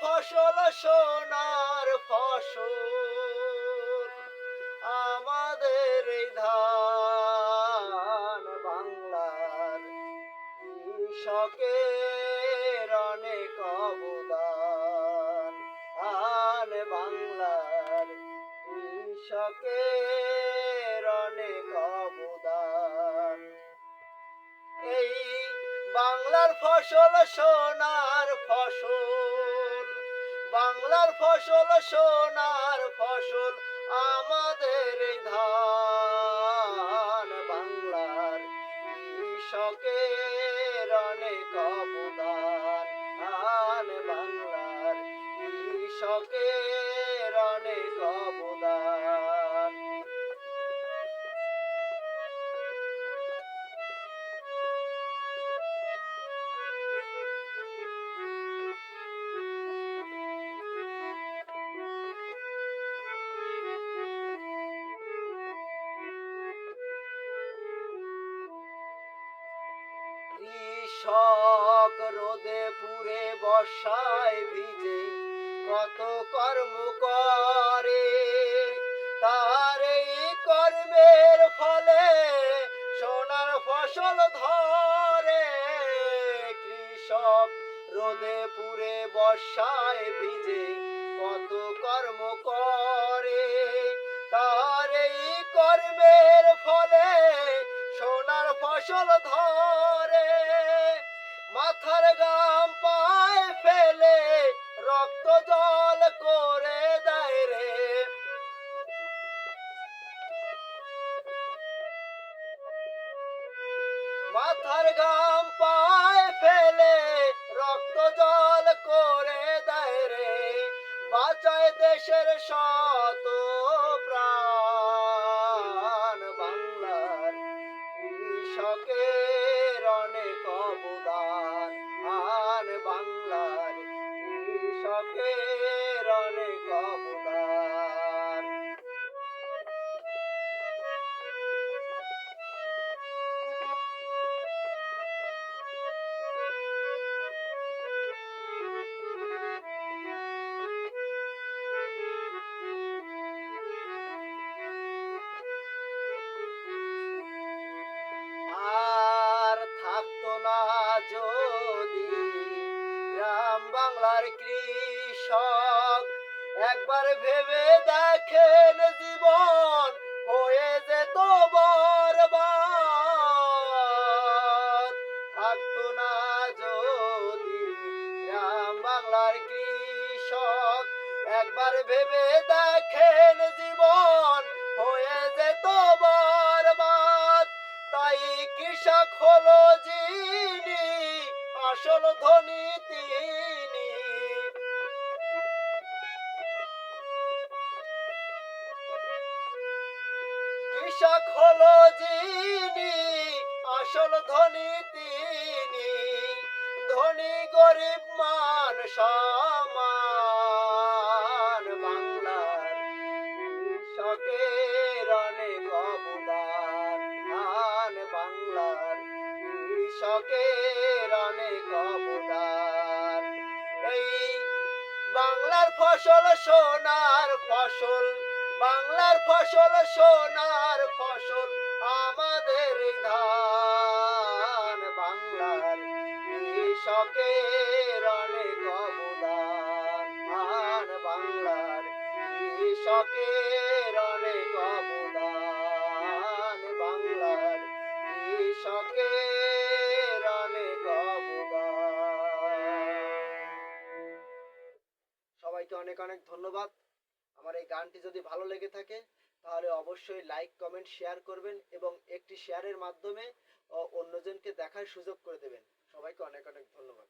ফসল, সোনার ফসল, আমাদের ধান বাংলার কৃষকের অনেক অবদান। আন বাংলার কৃষকের অনেক অবদান। এই বাংলার ফসল, সোনার ফসল বাংলার ফসল, সোনার ফসল, আমাদের ধান। বাংলার কৃষকের অনেক অবদান। আন বাংলার কৃষকের অনেক অবদান। বর্ষায় ভিজে কত কর্ম করে, তার এই কর্মের ফলে সোনার ফসল ধরে। কৃষক রোদে পুরে বর্ষায় ভিজে কত কর্ম করে, তার এই কর্মের ফলে সোনার ফসল ধরে। মাথার গাম পায় ফেলে, রক্ত জল করে দেয় রে। মাথার গাম পায় ফেলে, রক্ত জল করে দেয় রে। বাঁচায় দেশের শত প্রাণ, বাংলার কৃষকের কৃষকের অনেক আর থাকতো না যদি গ্রাম বাংলার কৃষক, একবার ভেবে দেখেন জীবন হয়ে যেত বরবাদ। থাকতো না যদি গ্রাম বাংলার কৃষক, একবার ভেবে দেখেন জীবন হয়ে যেত বরবাদ। তাই কৃষক হলো যিনি, আসল ধনী তিনি। কৃষক হলো যিনি, আসল ধনী তিনি। ধনী গরিব মান সমান। বাংলার কৃষকের অনেক অবদান। বাংলার কৃষকের অনেক অবদান। এই বাংলার ফসল, সোনার ফসল বাংলার ফসল, সোনার ফসল আমাদের ধান। বাংলার কৃষকের অনেক অবদান। বাংলার কৃষকের অনেক অবদান। বাংলার কৃষকের অনেক অবদান। সবাইকে অনেক অনেক ধন্যবাদ। আমার এই গানটি যদি ভালো লেগে থাকে, তাহলে অবশ্যই লাইক কমেন্ট শেয়ার করবেন এবং একটি শেয়ারের মাধ্যমে অন্যজনকে দেখার সুযোগ করে দেবেন। সবাইকে অনেক অনেক ধন্যবাদ।